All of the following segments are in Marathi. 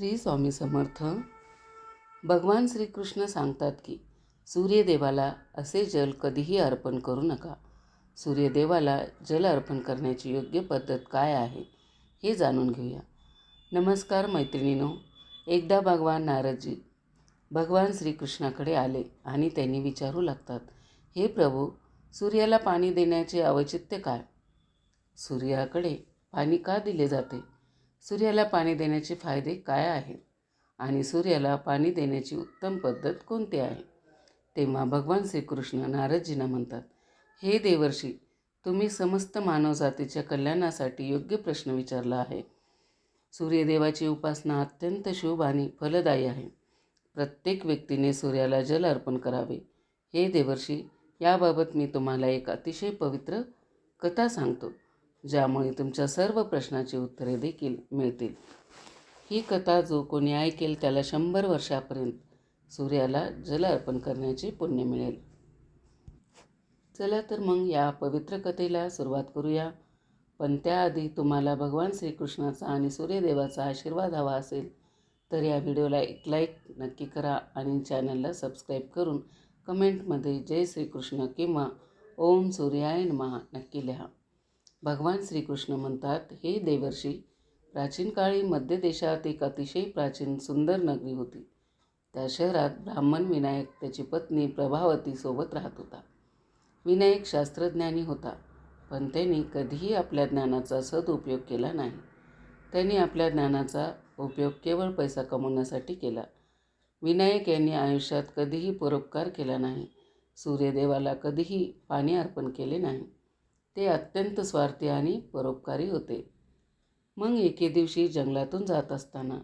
श्री स्वामी समर्थ. भगवान श्रीकृष्ण सांगतात की सूर्यदेवाला असे जल कधीही अर्पण करू नका. सूर्यदेवाला जल अर्पण करण्याची योग्य पद्धत काय आहे हे जाणून घेऊया. नमस्कार मैत्रिणीनो एकदा भगवान नारदजी भगवान श्रीकृष्णाकडे आले आणि त्यांनी विचारू लागतात हे प्रभू सूर्याला पाणी देण्याचे औचित्य काय? सूर्याकडे पाणी का दिले जाते? सूर्याला पाणी देण्याचे फायदे काय आहेत? आणि सूर्याला पाणी देण्याची उत्तम पद्धत कोणती आहे? तेव्हा भगवान श्रीकृष्ण नारदजींना म्हणतात हे देवर्षी तुम्ही समस्त मानवजातीच्या कल्याणासाठी योग्य प्रश्न विचारला आहे. सूर्यदेवाची उपासना अत्यंत शुभ आणि फलदायी आहे. प्रत्येक व्यक्तीने सूर्याला जल अर्पण करावे. हे देवर्षी याबाबत मी तुम्हाला एक अतिशय पवित्र कथा सांगतो. ज्यामुळे तुमच्या सर्व प्रश्नाची उत्तरे देखील मिळतील. ही कथा जो कोणी ऐकेल त्याला शंभर वर्षापर्यंत सूर्याला जल अर्पण करण्याचे पुण्य मिळेल. चला तर मग या पवित्र कथेला सुरुवात करूया. पण त्याआधी तुम्हाला भगवान श्रीकृष्णाचा आणि सूर्यदेवाचा आशीर्वाद हवा असेल तर या व्हिडिओला एक लाईक नक्की करा आणि चॅनलला सबस्क्राईब करून कमेंटमध्ये जय श्रीकृष्ण किंवा ओम सूर्याय महा नक्की लिहा. भगवान श्रीकृष्ण म्हणतात हे देवर्षी प्राचीन काळी मध्य देशात एक अतिशय प्राचीन सुंदर नगरी होती. त्या शहरात ब्राह्मण विनायक त्याची पत्नी प्रभावतीसोबत राहत होता. विनायक शास्त्रज्ञानी होता पण त्यांनी कधीही आपल्या ज्ञानाचा सदुपयोग केला नाही. त्यांनी आपल्या ज्ञानाचा उपयोग केवळ पैसा कमवण्यासाठी केला. विनायक यांनी आयुष्यात कधीही परोपकार केला नाही. सूर्यदेवाला कधीही पाणी अर्पण केले नाही. ते अत्यंत स्वार्थी आणि परोपकारी होते. मग एके दिवशी जंगलातून जात असताना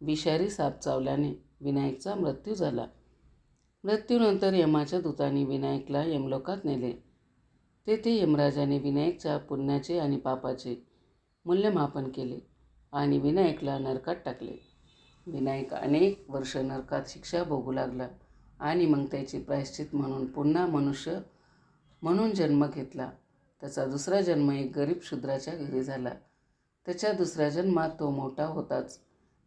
विषारी साप चावल्याने विनायकचा मृत्यू झाला. मृत्यूनंतर यमाच्या दूतांनी विनायकला यमलोकात नेले. तेथे यमराजाने विनायकच्या पुण्याचे आणि पापाचे मूल्यमापन केले आणि विनायकला नरकात टाकले. विनायक अनेक वर्ष नरकात शिक्षा भोगू लागला आणि मग त्याची प्रायश्चित म्हणून पुन्हा मनुष्य म्हणून जन्म घेतला. त्याचा दुसरा जन्म एक गरीब शूद्राच्या घरी झाला. त्याच्या दुसऱ्या जन्मात तो मोठा होताच.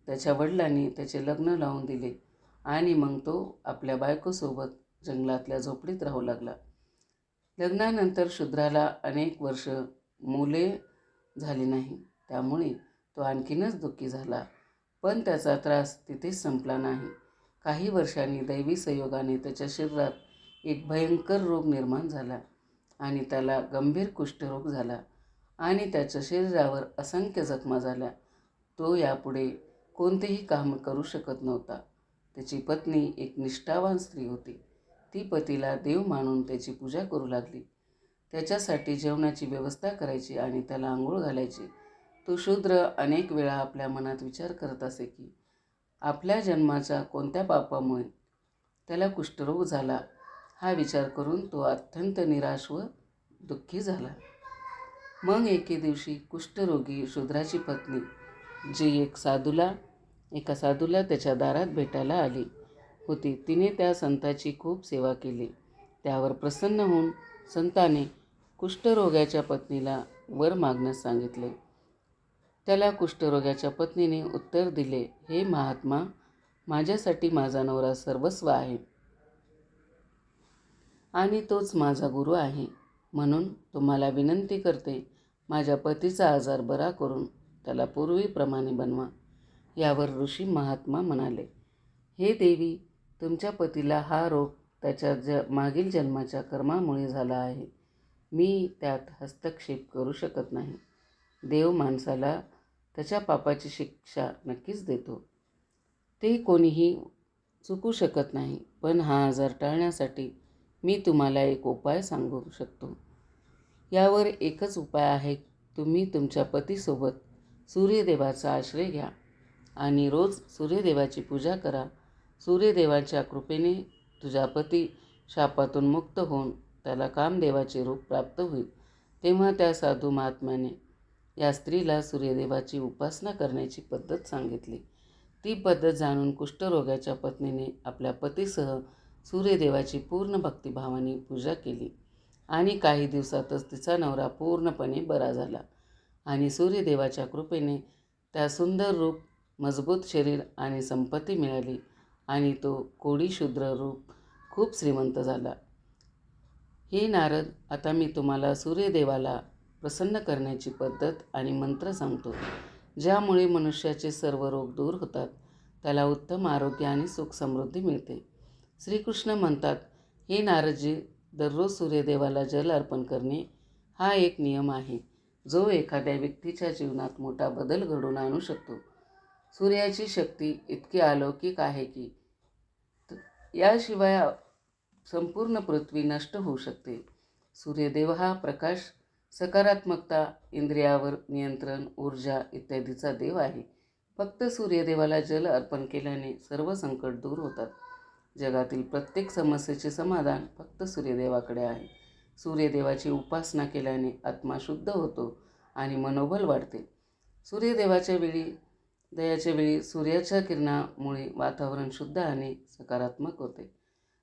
त्याच्या वडिलांनी त्याचे लग्न लावून दिले आणि मग तो आपल्या बायकोसोबत जंगलातल्या झोपडीत राहू लागला. लग्नानंतर शूद्राला अनेक वर्ष मुले झाली नाही. त्यामुळे तो आणखीनच दुःखी झाला. पण त्याचा त्रास तिथेच संपला नाही. काही वर्षांनी दैवी संयोगाने त्याच्या शरीरात एक भयंकर रोग निर्माण झाला. आणि त्याला गंभीर कुष्ठरोग झाला आणि त्याच्या शरीरावर असंख्य जखमा झाल्या. तो यापुढे कोणतेही काम करू शकत नव्हता. त्याची पत्नी एक निष्ठावान स्त्री होती. ती पतीला देव मानून त्याची पूजा करू लागली. त्याच्यासाठी जेवणाची व्यवस्था करायची आणि त्याला आंघोळ घालायची. तो शूद्र अनेक वेळा आपल्या मनात विचार करत असे की आपल्या जन्माच्या कोणत्या पापामुळे त्याला कुष्ठरोग झाला? हा विचार करून तो अत्यंत निराश व दुःखी झाला. मग एके दिवशी कुष्ठरोगी शूद्राची पत्नी जी एक साधूला एका साधूला त्याच्या दारात भेटायला आली. होती. तिने त्या संताची खूप सेवा केली. त्यावर प्रसन्न होऊन संताने कुष्ठरोग्याच्या पत्नीला वर मागण्यास सांगितले. त्याला कुष्ठरोग्याच्या पत्नीने उत्तर दिले हे महात्मा माझ्यासाठी माझा नवरा सर्वस्व आहे. आणि तोच माझा गुरु आहे. म्हणून तुम्हाला विनंती करते माझ्या पतीचा आजार बरा करून त्याला पूर्वीप्रमाणे बनवा. यावर ऋषी महात्मा म्हणाले हे देवी तुमच्या पतीला हा रोग त्याच्या ज मागील जन्माच्या कर्मामुळे झाला आहे. मी त्यात हस्तक्षेप करू शकत नाही. देव माणसाला त्याच्या पापाची शिक्षा नक्कीच देतो. ते कोणीही चुकू शकत नाही पण हा आजार टाळण्यासाठी मी तुम्हाला एक उपाय सांगू शकतो. यावर एकच उपाय आहे. तुम्ही तुमच्या पतीसोबत सूर्यदेवाचा आश्रय घ्या आणि रोज सूर्यदेवाची पूजा करा. सूर्यदेवाच्या कृपेने तुझा पती शापातून मुक्त होऊन त्याला कामदेवाचे रूप प्राप्त होईल. तेव्हा त्या साधू महात्म्याने या स्त्रीला सूर्यदेवाची उपासना करण्याची पद्धत सांगितली. ती पद्धत जाणून कुष्ठरोगाच्या पत्नीने आपल्या पतीसह सूर्यदेवाची पूर्ण भक्तिभावाने पूजा केली. आणि काही दिवसातच तिचा नवरा पूर्णपणे बरा झाला. आणि सूर्यदेवाच्या कृपेने त्या सुंदर रूप मजबूत शरीर आणि संपत्ती मिळाली आणि तो कोडी शूद्र रूप खूप श्रीमंत झाला. हे नारद आता मी तुम्हाला सूर्यदेवाला प्रसन्न करण्याची पद्धत आणि मंत्र सांगतो. ज्यामुळे मनुष्याचे सर्व रोग दूर होतात. त्याला उत्तम आरोग्य आणि सुख समृद्धी मिळते. श्रीकृष्ण म्हणतात हे नारदजी दररोज सूर्यदेवाला जल अर्पण करणे हा एक नियम आहे. जो एखाद्या व्यक्तीच्या जीवनात मोठा बदल घडवून आणू शकतो. सूर्याची शक्ती इतकी अलौकिक आहे की याशिवाय संपूर्ण पृथ्वी नष्ट होऊ शकते. सूर्यदेव हा प्रकाश सकारात्मकता इंद्रियावर नियंत्रण ऊर्जा इत्यादीचा देव आहे. फक्त सूर्यदेवाला जल अर्पण केल्याने सर्व संकट दूर होतात. जगातील प्रत्येक समस्येचे समाधान फक्त सूर्यदेवाकडे आहे. सूर्यदेवाची उपासना केल्याने आत्मा शुद्ध होतो आणि मनोबल वाढते. सूर्यदेवाच्या वेळी दयाच्या वेळी सूर्याच्या किरणामुळे वातावरण शुद्ध आणि सकारात्मक होते.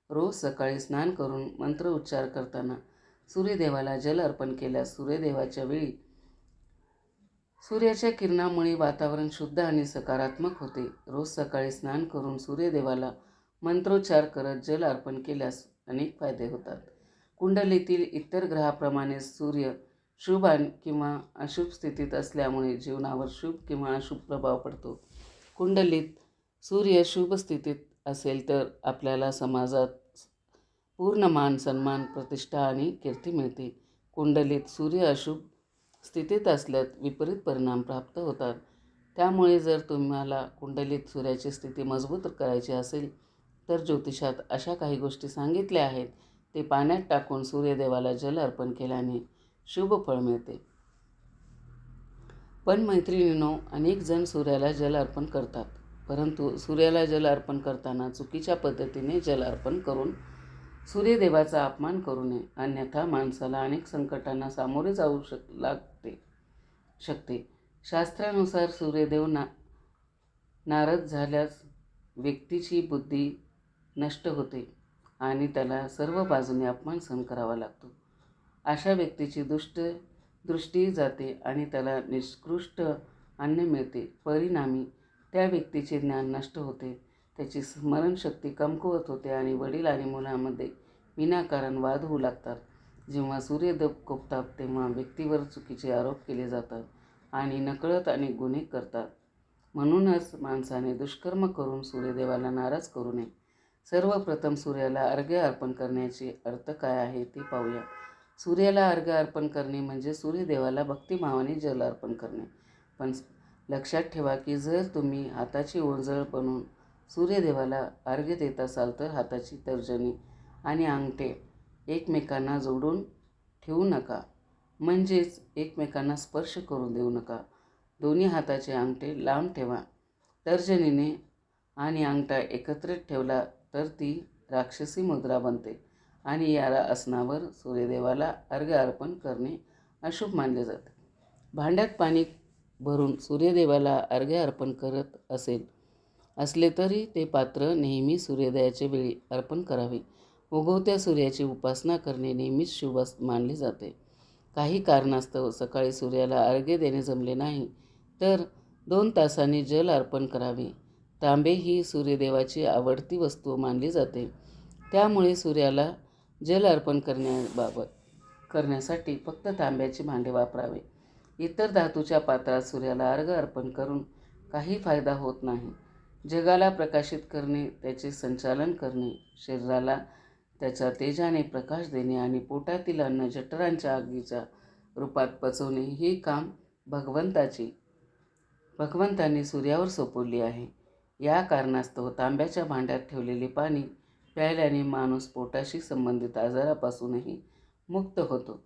रोज सकाळी स्नान करून मंत्र उच्चार करताना सूर्यदेवाला जल अर्पण केल्यास सूर्यदेवाच्या वेळी सूर्याच्या किरणामुळे वातावरण शुद्ध आणि सकारात्मक होते. रोज सकाळी स्नान करून सूर्यदेवाला मंत्रोच्चार करत जल अर्पण केल्यास अनेक फायदे होतात. कुंडलीतील इतर ग्रहाप्रमाणे सूर्य शुभ आणि किंवा अशुभ स्थितीत असल्यामुळे जीवनावर शुभ किंवा अशुभ प्रभाव पडतो. कुंडलीत सूर्य शुभ स्थितीत असेल तर आपल्याला समाजात पूर्ण मान सन्मान प्रतिष्ठा आणि कीर्ती मिळते. कुंडलीत सूर्य अशुभ स्थितीत असल्यात विपरीत परिणाम प्राप्त होतात. त्यामुळे जर तुम्हाला कुंडलीत सूर्याची स्थिती मजबूत करायची असेल तर ज्योतिषात अशा काही गोष्टी सांगितल्या आहेत. ते पाण्यात टाकून सूर्यदेवाला जल अर्पण केल्याने शुभ फळ मिळते. पण मैत्रिणींनो अनेक जण सूर्याला जल अर्पण करतात. परंतु सूर्याला जल अर्पण करताना चुकीच्या पद्धतीने जल अर्पण करून सूर्यदेवाचा अपमान करू नये. अन्यथा माणसाला अनेक संकटांना सामोरे जाऊ शक लागते शकते. शास्त्रानुसार सूर्यदेव ना नारद झाल्यास व्यक्तीची बुद्धी नष्ट होते आणि त्याला सर्व बाजूने अपमान सहन करावा लागतो. अशा व्यक्तीची दुष्ट दृष्टी जाते आणि त्याला निष्कृष्ट अन्न मिळते. परिणामी त्या व्यक्तीचे ज्ञान नष्ट होते. त्याची स्मरणशक्ती कमकुवत होते आणि वडील आणि मुलांमध्ये विनाकारण वाद होऊ लागतात. जेव्हा सूर्यदप कोपतात तेव्हा व्यक्तीवर चुकीचे आरोप केले जातात आणि नकळत अनेक गुन्हे करतात. म्हणूनच माणसाने दुष्कर्म करून सूर्यदेवाला नाराज करू नये. सर्वप्रथम सूर्याला अर्घ्य अर्पण करण्याचे अर्थ काय आहे ते पाहूया. सूर्याला अर्घ्य अर्पण करणे म्हणजे सूर्यदेवाला भक्तिभावाने जल अर्पण करणे. पण लक्षात ठेवा की जर तुम्ही हाताची ओंजळ बनवून सूर्यदेवाला अर्घ्य देत असाल तर हाताची तर्जनी आणि अंगठे एकमेकांना जोडून ठेवू नका. म्हणजेच एकमेकांना स्पर्श करून देऊ नका. दोन्ही हाताचे अंगठे लांब ठेवा. तर्जनीने आणि अंगठा एकत्रित ठेवला तर ती राक्षसी मुद्रा बनते आणि या आसनावर सूर्यदेवाला अर्घ्य अर्पण करणे अशुभ मानले जाते. भांड्यात पाणी भरून सूर्यदेवाला अर्घ्य अर्पण करत असेल असले तरी ते पात्र नेहमी सूर्योदयाच्या वेळी अर्पण करावे. उगवत्या सूर्याची उपासना करणे नेहमीच शुभ मानले जाते. काही कारणास्तव सकाळी सूर्याला अर्घ्य देणे जमले नाही तर दोन तासांनी जल अर्पण करावे. तांबे ही सूर्यदेवाची आवडती वस्तू मानली जाते. त्यामुळे सूर्याला जल अर्पण करण्याबाबत करण्यासाठी फक्त तांब्याचे भांडे वापरावे. इतर धातूच्या पात्रात सूर्याला अर्घ अर्पण करून काही फायदा होत नाही. जगाला प्रकाशित करणे त्याचे संचालन करणे शरीराला त्याच्या तेजाने प्रकाश देणे आणि पोटातील अन्न जठरांच्या आगीच्या रूपात पचवणे हे काम भगवंताची भगवंतांनी सूर्यावर सोपवली आहे. या कारणास्तव तांब्याच्या भांड्यात ठेवलेले पाणी प्यायल्याने माणूस पोटाशी संबंधित आजारापासूनही मुक्त होतो.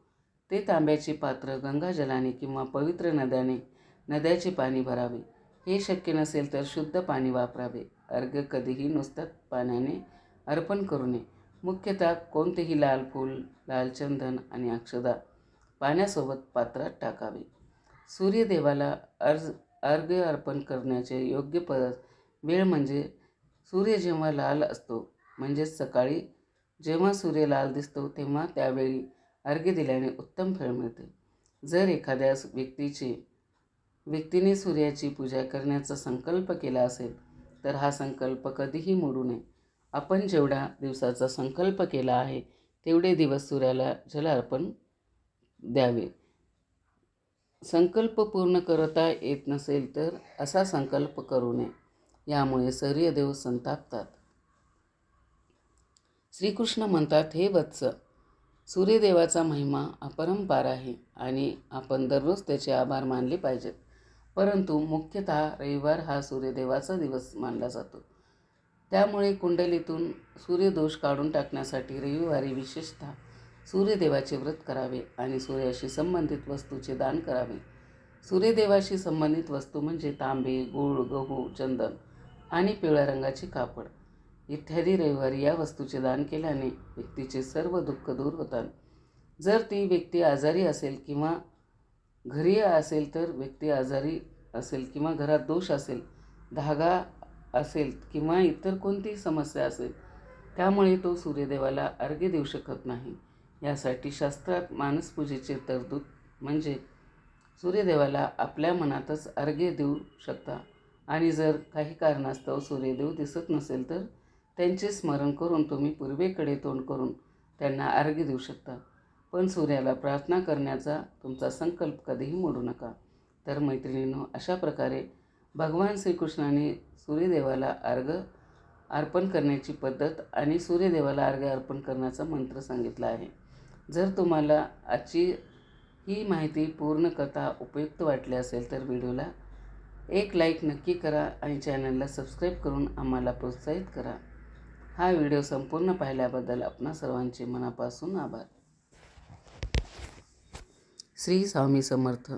ते तांब्याचे पात्र गंगाजलाने किंवा पवित्र नद्याने नद्याचे पाणी भरावे. हे शक्य नसेल तर शुद्ध पाणी वापरावे. अर्घ्य कधीही नुसत्याच पाण्याने अर्पण करू नये. मुख्यतः कोणतेही लाल फूल लाल चंदन आणि अक्षदा पाण्यासोबत पात्रात टाकावे. सूर्यदेवाला अर्ज अर्घ्य अर्पण करण्याचे योग्य पद वेळ म्हणजे सूर्य जेव्हा लाल असतो म्हणजेच सकाळी जेव्हा सूर्य लाल दिसतो तेव्हा त्यावेळी अर्घ्य दिल्याने उत्तम फळ मिळते. जर एखाद्या व्यक्तीचे व्यक्तीने सूर्याची पूजा करण्याचा संकल्प केला असेल तर हा संकल्प कधीही मोडू नये. आपण जेवढा दिवसाचा संकल्प केला आहे तेवढे दिवस सूर्याला जल अर्पण द्यावे. संकल्प पूर्ण करता येत नसेल तर असा संकल्प करू नये. यामुळे सूर्यदेव संतापतात. श्रीकृष्ण म्हणतात हे वत्स सूर्यदेवाचा महिमा अपरंपार आहे आणि आपण दररोज त्याचे आभार मानले पाहिजेत. परंतु मुख्यतः रविवार हा सूर्यदेवाचा दिवस मानला जातो. त्यामुळे कुंडलीतून सूर्यदोष काढून टाकण्यासाठी रविवारी विशेषतः सूर्यदेवाचे व्रत करावे आणि सूर्याशी संबंधित वस्तूचे दान करावे. सूर्यदेवाशी संबंधित वस्तू म्हणजे तांबे गूळ गहू चंदन आणि पिवळ्या रंगाचे कापड. इत्यादी रविवारी या वस्तूचे दान केल्याने व्यक्तीचे सर्व दुःख दूर होतात. जर ती व्यक्ती आजारी असेल किंवा घरी असेल तर व्यक्ती आजारी असेल किंवा घरात दोष असेल धागा असेल किंवा इतर कोणतीही समस्या असेल त्यामुळे तो सूर्यदेवाला अर्घ्य देऊ शकत नाही. यासाठी शास्त्रात मानसपूजेचे तरतूद म्हणजे सूर्यदेवाला आपल्या मनातच अर्घ्य देऊ शकता. आणि जर काही कारणास्तव सूर्यदेव दिसत नसेल तर त्यांचे स्मरण करून तुम्ही पूर्वेकडे तोंड करून त्यांना आर्ग्य देऊ शकता. पण सूर्याला प्रार्थना करण्याचा तुमचा संकल्प कधीही मोडू नका. तर मैत्रिणींनो अशा प्रकारे भगवान श्रीकृष्णाने सूर्यदेवाला अर्घ अर्पण करण्याची पद्धत आणि सूर्यदेवाला अर्घ्य अर्पण करण्याचा मंत्र सांगितला आहे. जर तुम्हाला आजची ही माहिती पूर्ण कथा उपयुक्त वाटली असेल तर व्हिडिओला एक लाईक नक्की करा आणि चॅनलला सबस्क्राईब करून आम्हाला प्रोत्साहित करा. हा व्हिडिओ संपूर्ण पाहिल्याबद्दल आपणा सर्वांचे मनापासून आभार. श्री स्वामी समर्थ.